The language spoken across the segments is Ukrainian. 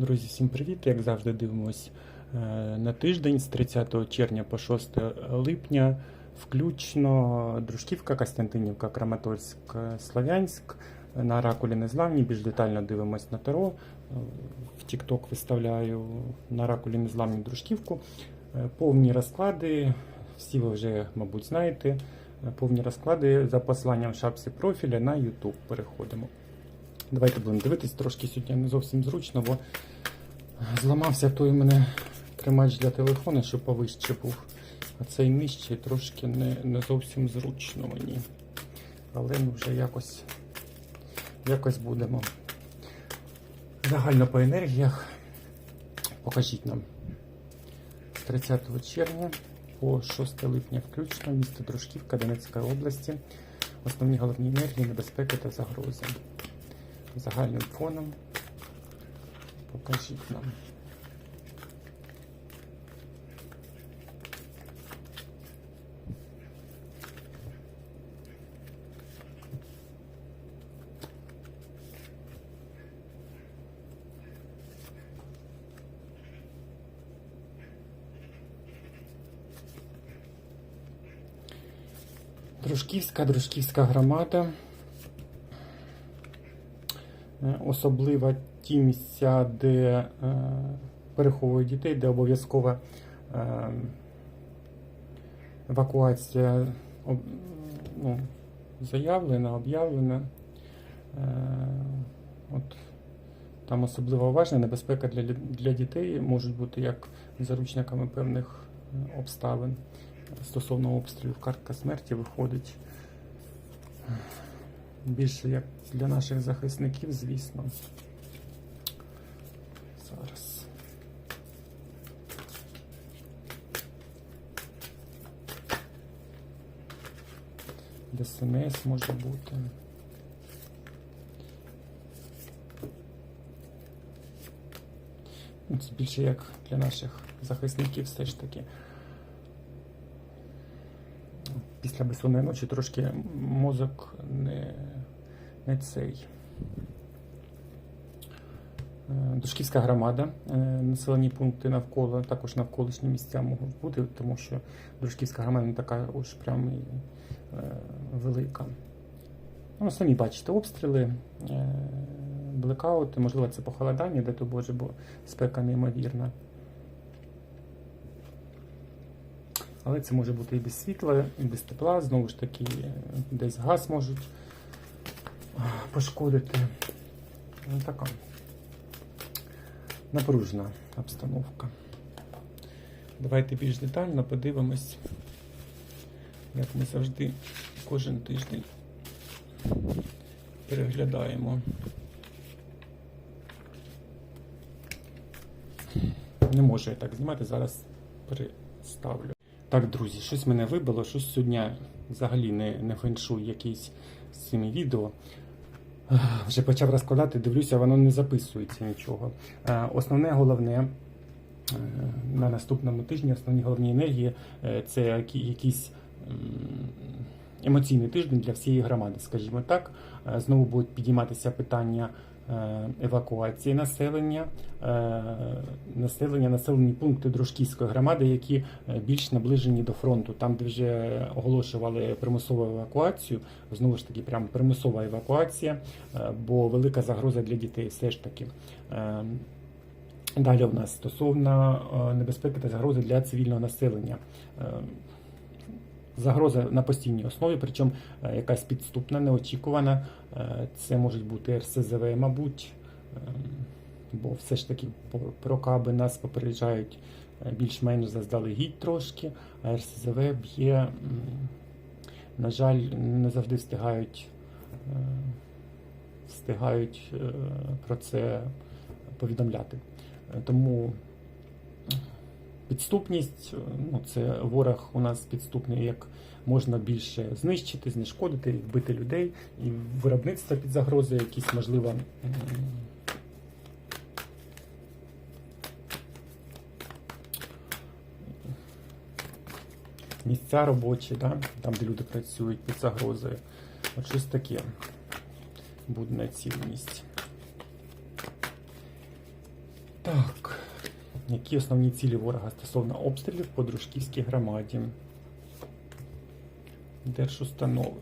Друзі, всім привіт! Як завжди, дивимось е, на тиждень з 30 червня по 6 липня, включно Дружківка, Костянтинівка, Краматорськ, Слов'янськ. На Оракулі Незламні більш детально дивимось на Таро. Е, В TikTok виставляю на Оракулі Незламні Дружківку. Е, Повні розклади, всі ви вже, мабуть, знаєте. Повні розклади за посиланням в шапці профіля на YouTube. Переходимо. Давайте будемо дивитись трошки сьогодні не зовсім зручно, бо зламався той у мене тримач для телефону, що повище був. А цей нижчий трошки не, не зовсім зручно мені. Але ми вже якось, якось будемо. Загально по енергіях. Покажіть нам з 30 червня по 6 липня включно місто Дружківка Донецької області. Основні головні енергії, небезпеки та загрози загальним фоном. Покажіть нам. Дружківська, Дружківська громада. Е, Особливо ті місця, де е, переховують дітей, де обов'язкова е, евакуація ну, заявлена, об'явлена. От, там особливо важна небезпека для, для дітей можуть бути як заручниками певних обставин. Стосовно обстрілів картка смерті виходить більше як для наших захисників, звісно. Зараз. ДСНС може бути. Це більше як для наших захисників все ж таки. Після безсонної ночі трошки мозок не, не цей. Е, Душківська громада, е, населені пункти навколо, також навколишні місця можуть бути, тому що Дружківська громада не така уж прям і е, велика. Ну, самі бачите, обстріли, блекаути, можливо, це похолодання, де то Боже, бо спека неймовірна. Але це може бути і без світла, і без тепла, знову ж таки, десь газ можуть пошкодити. Ну, така напружена обстановка. Давайте більш детально подивимось, як ми завжди кожен тиждень переглядаємо. Не можу я так знімати, зараз переставлю. Так, друзі, щось мене вибило, щось сьогодні взагалі не, не феншуй якийсь з цими відео. Вже почав розкладати, дивлюся, воно не записується нічого. Е, Основне головне е, на наступному тижні, основні головні енергії е, це якийсь емоційний тиждень для всієї громади, скажімо так. Знову будуть підійматися питання евакуації населення, е, населення, населені пункти Дружківської громади, які е, більш наближені до фронту, там, де вже оголошували примусову евакуацію, знову ж таки, прям примусова евакуація, е, бо велика загроза для дітей все ж таки. Е, Далі у нас стосовно е, небезпеки та загрози для цивільного населення. Загроза на постійній основі, причому е, якась підступна, неочікувана. Е, Це можуть бути РСЗВ, мабуть, Ем, бо все ж таки по- про каби нас попереджають е, більш-менш заздалегідь трошки, а РСЗВ б'є, на жаль, не завжди встигають, встигають про це повідомляти. Тому підступність, е, ну, це ворог у нас підступний, як можна більше знищити, знешкодити, вбити людей, і виробництво під загрозою якісь, можливо, місця робочі, да? там, де люди працюють під загрозою. От щось таке буде на цілісність. Так. Які основні цілі ворога стосовно обстрілів по Дружківській громаді? Держустанови.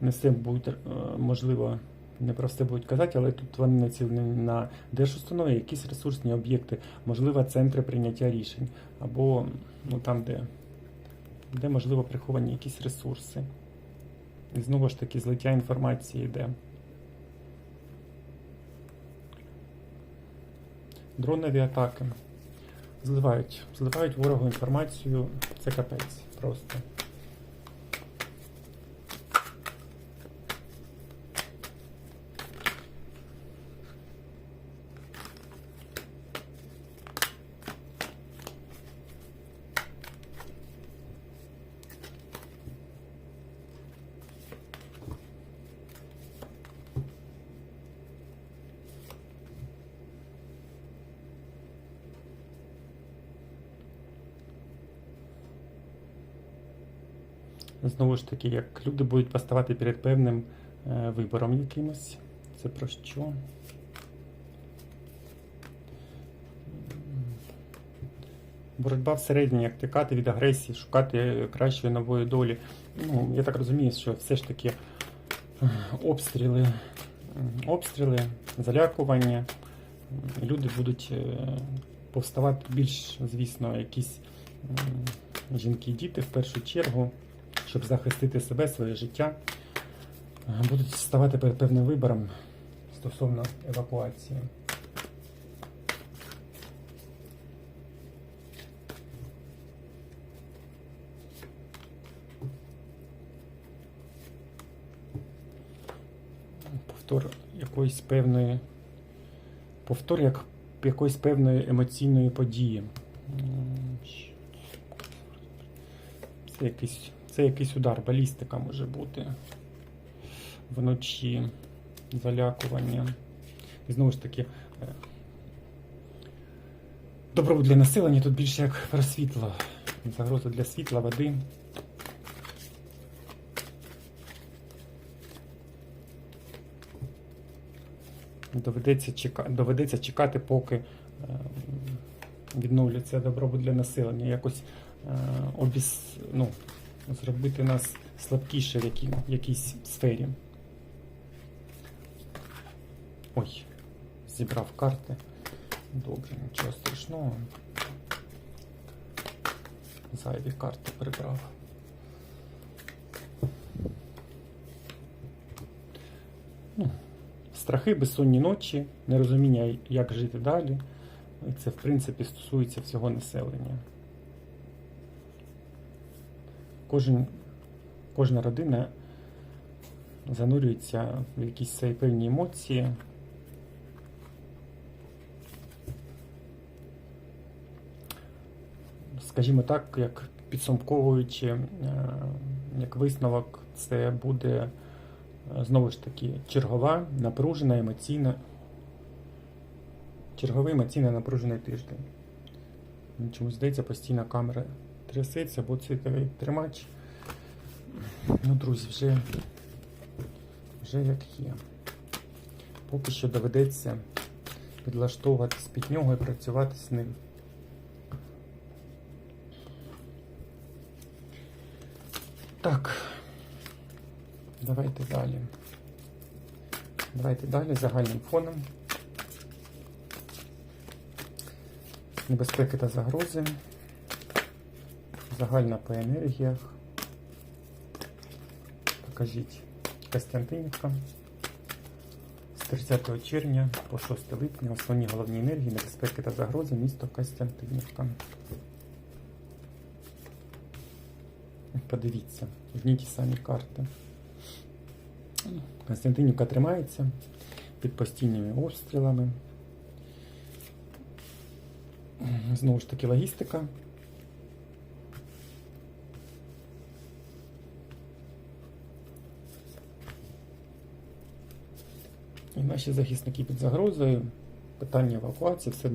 Не все будуть, е, можливо, не про все будуть казати, але тут вони націлені на держустанови, якісь ресурсні об'єкти, можливо, центри прийняття рішень, або ну, там, де, де можливо приховані якісь ресурси. І знову ж таки, злиття інформації йде. Дронові атаки. Зливають, зливають ворогу інформацію. Це капець просто. Знову ж таки, як люди будуть поставати перед певним е, вибором якимось. Це про що? Боротьба всередині, як тікати від агресії, шукати кращої нової долі. Ну, я так розумію, що все ж таки е, обстріли, обстріли, залякування. Люди будуть е, повставати більш, звісно, якісь жінки і діти в першу чергу щоб захистити себе, своє життя, будуть ставати перед певним вибором стосовно евакуації. Повтор якоїсь певної. Повтор як якоїсь певної емоційної події. Це якийсь це якийсь удар, балістика може бути. Вночі залякування. І знову ж таки, е, добробут для населення тут більше як про світло. Загроза для світла, води. Доведеться, чека... Доведеться чекати, поки е, відновлюється добробут для населення. Якось е, обіс... ну, зробити нас слабкіше в якій, якійсь сфері. Ой, зібрав карти. Добре, нічого страшного. Зайві карти прибрав. Ну, страхи, безсонні ночі, нерозуміння, як жити далі. Це, в принципі, стосується всього населення. Кожен, кожна родина занурюється в якісь свої певні емоції. Скажімо так, як підсумковуючи, е, як висновок, це буде е, знову ж таки чергова, напружена, емоційна, черговий емоційно напружений тиждень. Чомусь здається, постійна камера трясеться, бо цвітовий тримач. Ну, друзі, вже, вже як є. Поки що доведеться підлаштовуватись під нього і працювати з ним. Так, давайте далі. Давайте далі загальним фоном. Небезпеки та загрози. Загальна по енергіях. Покажіть Костянтинівка. З 30 червня по 6 липня основні головні енергії, небезпеки та загрози місто Костянтинівка. Подивіться, одні ті самі карти. Константинівка тримається під постійними обстрілами. Знову ж таки логістика. І наші захисники під загрозою, питання евакуації, все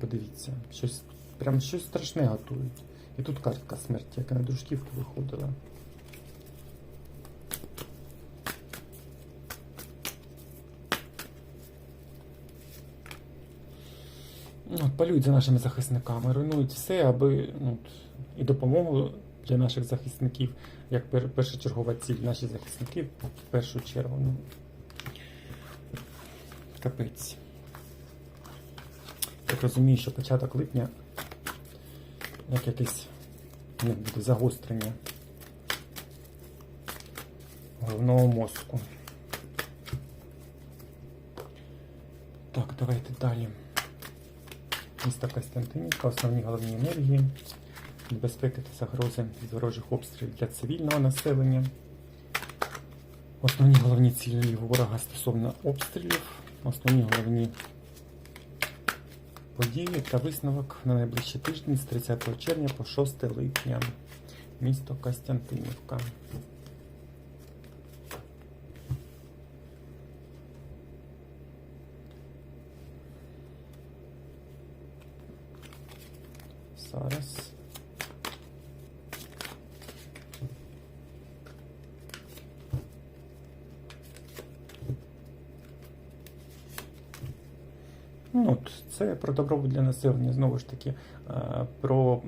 подивіться, щось прям щось страшне готують. І тут картка смерті, яка на дружківку виходила. ну, от, полюють за нашими захисниками, руйнують все, аби ну, от, і допомогу для наших захисників, як першочергова ціль, наші захисники в першу чергу. Ну, капець. Так розумію, що початок липня як якесь не буде загострення головного мозку. Так, давайте далі. Місто Костянтинівка, основні головні енергії, небезпеки та загрози від ворожих обстрілів для цивільного населення. Основні головні цілі ворога стосовно обстрілів, основні головні події та висновок на найближчий тиждень з 30 червня по 6 липня. Місто Костянтинівка. Зараз. Ну, це про добробут для населення, знову ж таки, е, про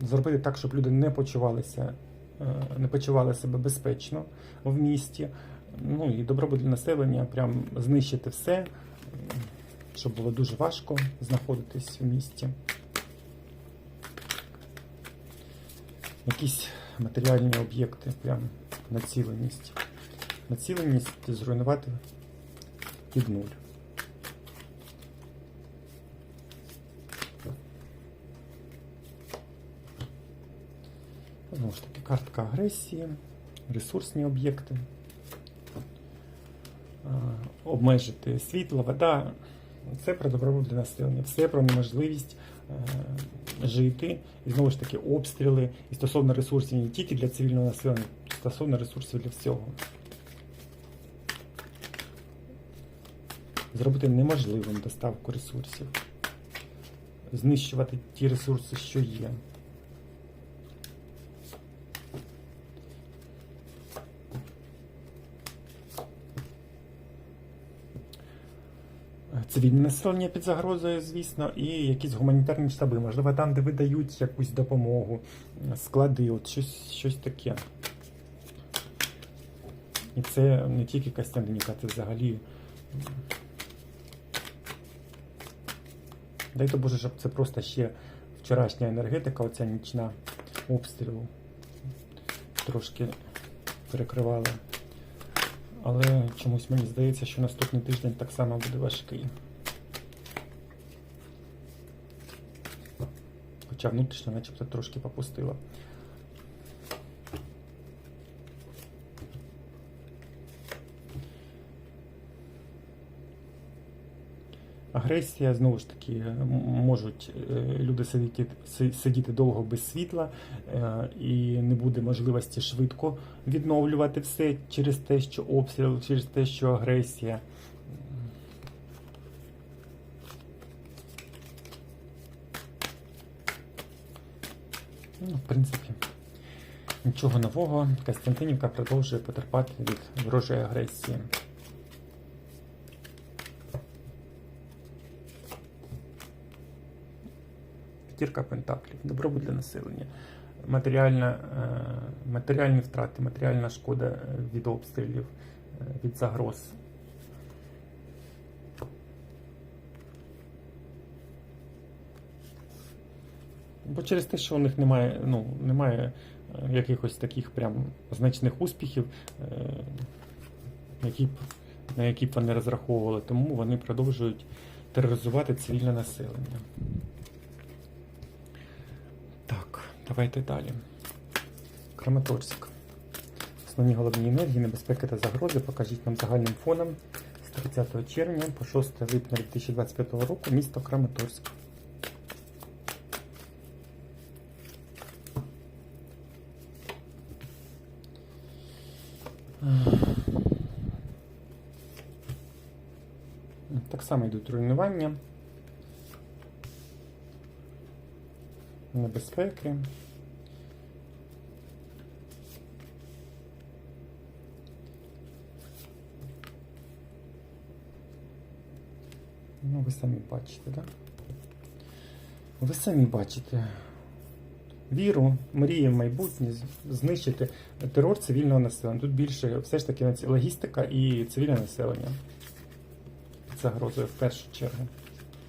зробити так, щоб люди не почувалися, е, не почували себе безпечно в місті. Ну і добробут для населення, прям знищити все, щоб було дуже важко знаходитись в місті. Якісь матеріальні об'єкти, прям націленість. Націленість зруйнувати під нуль. Знову ж таки, картка агресії, ресурсні об'єкти, обмежити світло, вода. Це про добробут для населення, все про неможливість е, жити. І знову ж таки, обстріли і стосовно ресурсів не тільки для цивільного населення, стосовно ресурсів для всього. Зробити неможливим доставку ресурсів, знищувати ті ресурси, що є. Цивільне населення під загрозою, звісно, і якісь гуманітарні штаби. Можливо, там, де видають якусь допомогу, склади, от щось, щось таке. І це не тільки Костянтинівка, це взагалі. Дай то Боже, щоб це просто ще вчорашня енергетика, оця нічна обстрілу трошки перекривала. Але чомусь мені здається, що наступний тиждень так само буде важкий. Хоча внутрішньо начебто трошки попустило. Агресія, знову ж таки, можуть е, люди сидіти, сидіти довго без світла, е, і не буде можливості швидко відновлювати все через те, що обстріл, через те, що агресія. Ну, в принципі, нічого нового. Костянтинівка продовжує потерпати від ворожої агресії. П'ятірка пентаклів, добробут для населення, матеріальна, е, матеріальні втрати, матеріальна шкода е, від обстрілів, е, від загроз. Бо через те, що у них немає, ну, немає е, якихось таких прям значних успіхів, е, які б, на які б вони розраховували, тому вони продовжують тероризувати цивільне населення. Так, давайте далі. Краматорськ. Основні головні енергії, небезпеки та загрози покажіть нам загальним фоном з 30 червня по 6 липня 2025 року місто Краматорськ. Так само йдуть руйнування, небезпеки. Ну, ви самі бачите, так? Ви самі бачите. Віру, мрії в майбутнє, знищити терор цивільного населення. Тут більше все ж таки логістика і цивільне населення. Загрозою в першу чергу.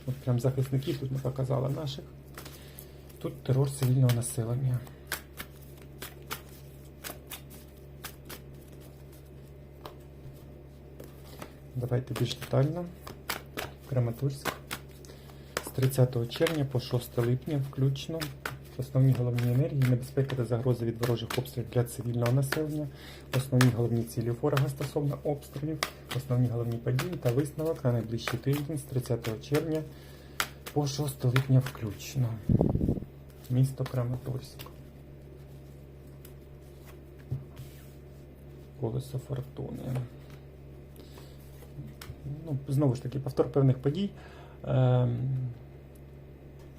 От прям захисників тут не показала наших. Тут терор цивільного населення. Давайте більш детально. Краматорськ. З 30 червня по 6 липня включно. Основні головні енергії, небезпеки та загрози від ворожих обстрілів для цивільного населення, основні головні цілі ворога стосовно обстрілів, основні головні події та висновок на найближчий тиждень з 30 червня по 6 липня включно. Місто Краматорськ. Колесо фортуни. Ну, знову ж таки, повтор певних подій.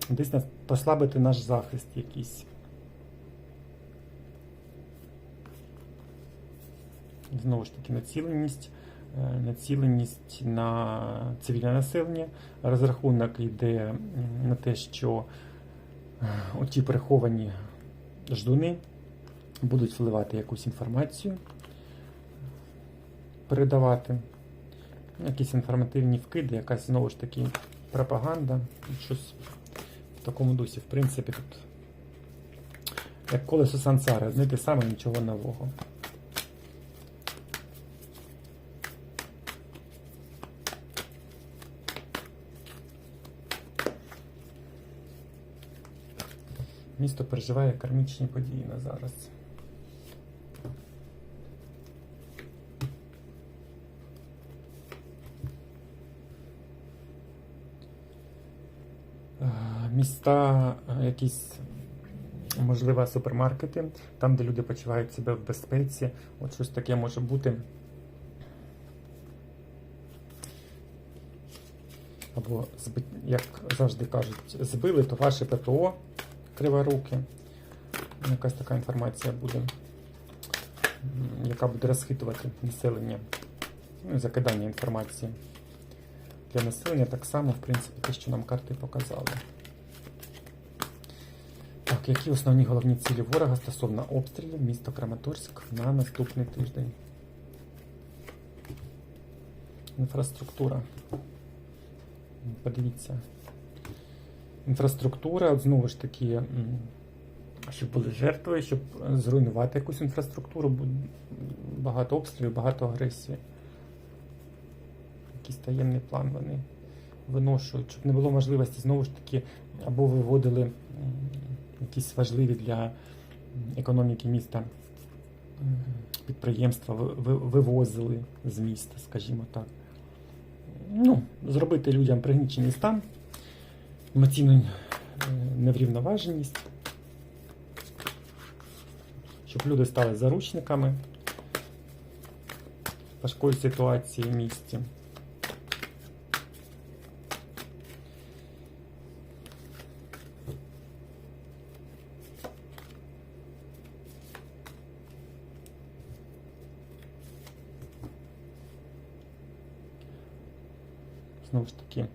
Десь нас послабити наш захист якийсь. Знову ж таки, націленість, е, націленість на цивільне населення. Розрахунок йде на те, що е, оті приховані ждуни будуть вливати якусь інформацію, передавати якісь інформативні вкиди, якась знову ж таки пропаганда, щось в такому дусі. В принципі, тут як колесо сансари, одне те саме, нічого нового. Місто переживає кармічні події на зараз. Міста, е, якісь, можливо, супермаркети, там, де люди почувають себе в безпеці. От щось таке може бути. Або, як завжди кажуть, збили, то ваше ППО криворуки. Якась така інформація буде, яка буде розхитувати населення. Ну, закидання інформації. Для населення так само, в принципі, те, що нам карти показали. Так, які основні головні цілі ворога стосовно обстрілів міста Краматорськ на наступний тиждень? Інфраструктура. Подивіться. Інфраструктура, от знову ж таки, щоб були жертви, щоб зруйнувати якусь інфраструктуру, багато обстрілів, багато агресії. Якийсь таємний план вони виношують, щоб не було можливості знову ж таки, або виводили якісь важливі для економіки міста підприємства, ви- ви- вивозили з міста, скажімо так. Ну, зробити людям пригнічений стан, емоційну е, неврівноваженість, щоб люди стали заручниками важкої ситуації в місті. Знову ж таки, е,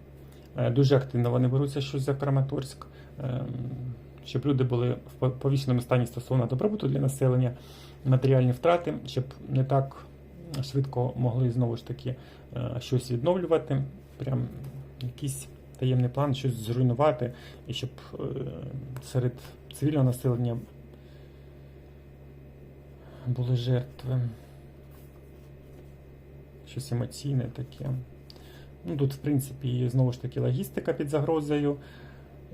дуже активно вони беруться щось за Краматорськ, ем, щоб люди були в повішеному стані стосовно добробуту для населення, матеріальні втрати, щоб не так швидко могли знову ж таки е, щось відновлювати, прям якийсь таємний план, щось зруйнувати, і щоб е, серед цивільного населення були жертви. Щось емоційне таке. Ну, тут, в принципі, знову ж таки логістика під загрозою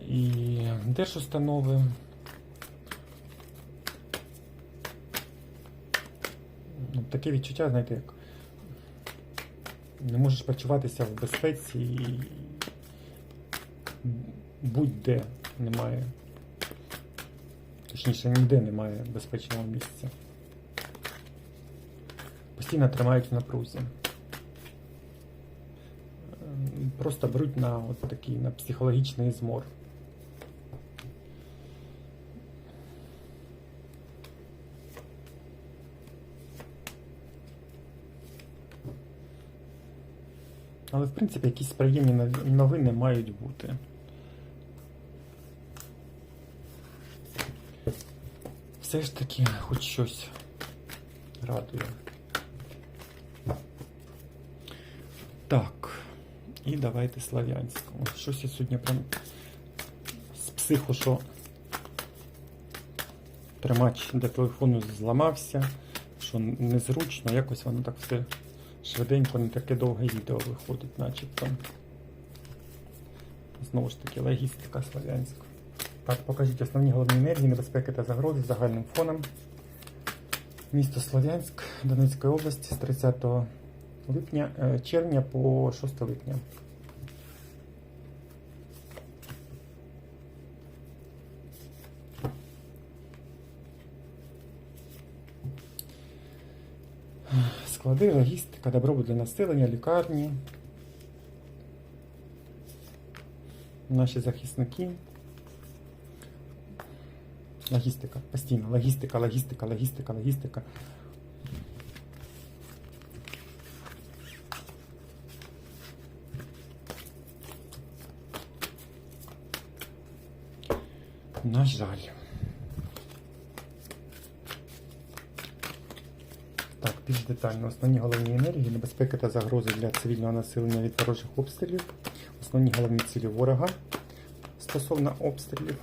і держустанови. Ну, таке відчуття, знаєте, як не можеш почуватися в безпеці і будь-де немає. Точніше, ніде немає безпечного місця. Постійно тримають в напрузі просто беруть на от такий на психологічний змор. Але, в принципі, якісь приємні новини мають бути. Все ж таки хоч щось радує. І давайте слав'янському. Щось я сьогодні прям з психу, що тримач для телефону зламався, що незручно, якось воно так все швиденько, не таке довге відео виходить, начебто. Знову ж таки, логістика слав'янська. Так, покажіть основні головні енергії, небезпеки та загрози загальним фоном. Місто Слов'янськ Донецької області з 30 липня, е, червня по 6 липня. Склади, логістика, добробут для населення, лікарні. Наші захисники. Логістика, постійно, логістика, логістика, логістика, логістика. На жаль. Так, більш детально. Основні головні енергії, небезпеки та загрози для цивільного населення від ворожих обстрілів. Основні головні цілі ворога стосовно обстрілів.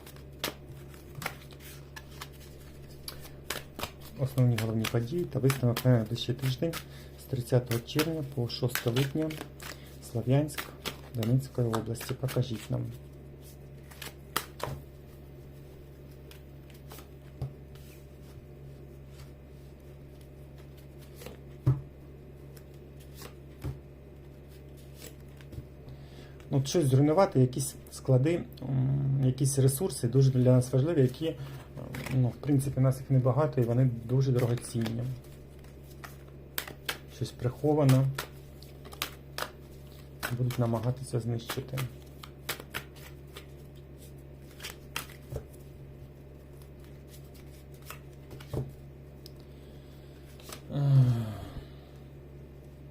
Основні головні події та висновок на найближчий тиждень з 30 червня по 6 липня Слов'янськ Донецької області. Покажіть нам. От щось зруйнувати, якісь склади, якісь ресурси дуже для нас важливі, які, е, ну, в принципі, у нас їх небагато і вони дуже дорогоцінні. Щось приховано. Будуть намагатися знищити.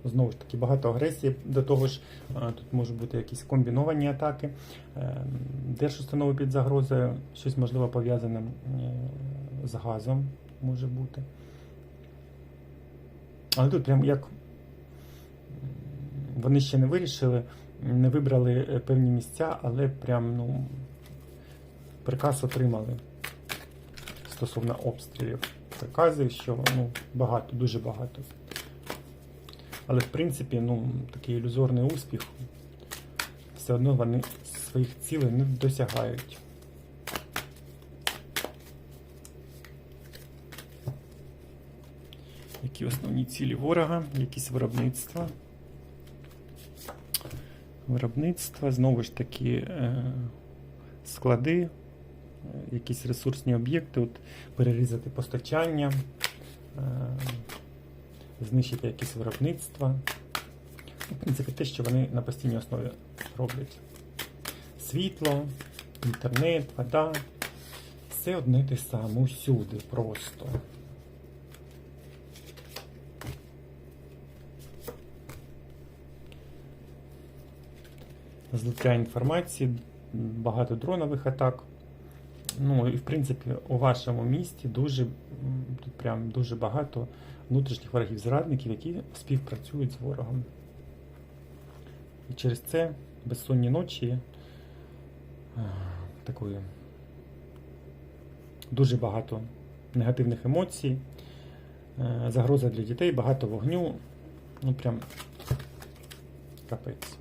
Знову ж таки, багато агресії. До того ж, е, тут можуть бути якісь комбіновані атаки. Е, Держустанови під загрозою, щось можливо пов'язане е, з газом може бути. Але тут прям як вони ще не вирішили, не вибрали певні місця, але прям ну, приказ отримали стосовно обстрілів. Приказів, що ну, багато, дуже багато. Але в принципі, ну, такий ілюзорний успіх, все одно вони своїх цілей не досягають. Які основні цілі ворога, якісь виробництва. Виробництва, знову ж таки, е, склади, е, якісь ресурсні об'єкти, перерізати постачання. Знищити якісь виробництва. Ну, В принципі, те, що вони на постійній основі роблять. Світло, інтернет, вода. Все одне те саме, усюди просто. Злиття інформації, багато дронових атак. Ну і в принципі у вашому місті дуже тут прям дуже багато внутрішніх ворогів-зрадників, які співпрацюють з ворогом. І через це безсонні ночі е, такої дуже багато негативних емоцій, е, загроза для дітей, багато вогню. Ну прям капець.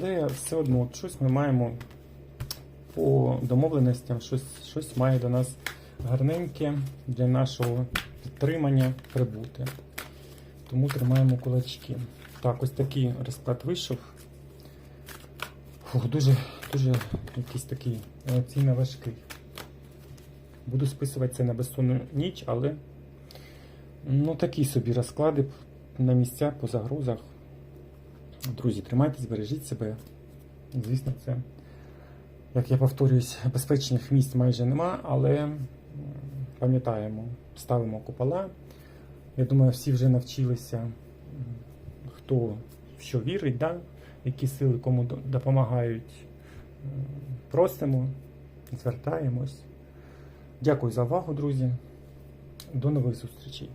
Але все одно от щось ми маємо по домовленостям, щось, щось має до нас гарненьке для нашого підтримання прибути. Тому тримаємо кулачки. Так, ось такий розклад вийшов. Фух, дуже, дуже якийсь такий емоційно важкий. Буду списувати це на безсонну ніч, але ну такі собі розклади на місцях по загрозах. Друзі, тримайтесь, бережіть себе. Звісно, це як я повторююсь, безпечних місць майже нема, але пам'ятаємо, ставимо купола. Я думаю, всі вже навчилися, хто в що вірить, да? які сили кому допомагають. Просимо, звертаємось. Дякую за увагу, друзі. До нових зустрічей.